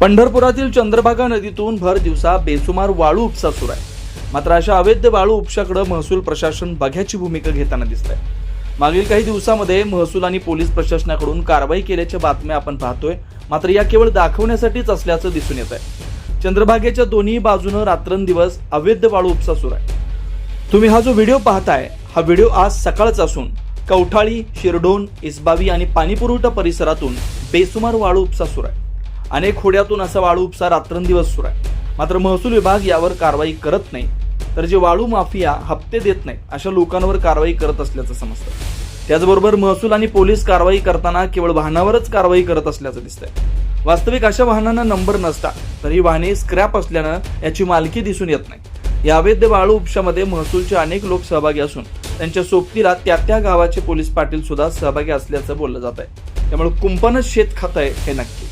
पंढरपुरातील चंद्रभागा नदीतून भर दिवसा बेसुमार वाळू उपसा सुरू आहे. मात्र अशा अवैध वाळू उपशाकडे महसूल प्रशासन बघ्याची भूमिका घेताना दिसत आहे मागील काही दिवसामध्ये महसूल आणि पोलीस प्रशासनाकडून कारवाई केल्याच्या बातम्या आपण पाहतोय. मात्र या केवळ दाखवण्यासाठीच असल्याचं दिसून येत आहे चंद्रभागेच्या दोन्ही बाजूनं रात्रंदिवस अवैध वाळू उपसा सुरू आहे. तुम्ही हा जो व्हिडिओ पाहताय हा व्हिडिओ आज सकाळचा असून कवठाळी शिरडोन इसबावी आणि पाणीपुरवठा परिसरातून बेसुमार वाळू उपसा सुरू आहे. अनेक खोड्यातून असा वाळू उपसा रात्रंदिवस सुरू आहे. मात्र महसूल विभाग यावर कारवाई करत नाही. तर जे वाळू माफिया हप्ते देत नाही अशा लोकांवर कारवाई करत असल्याचं समजतं त्याचबरोबर महसूल आणि पोलीस कारवाई करताना केवळ वाहनावरच कारवाई करत असल्याचं दिसतंय. वास्तविक अशा वाहनांना नंबर नसता तर ही वाहने स्क्रॅप असल्यानं याची मालकी दिसून येत नाही. या अवैध वाळू उपशामध्ये महसूलचे अनेक लोक सहभागी असून त्यांच्या सोबतीला त्या त्या गावाचे पोलीस पाटील सुद्धा सहभागी असल्याचं बोललं जात आहे त्यामुळे कुंपणच शेत खात आहे हे नक्की.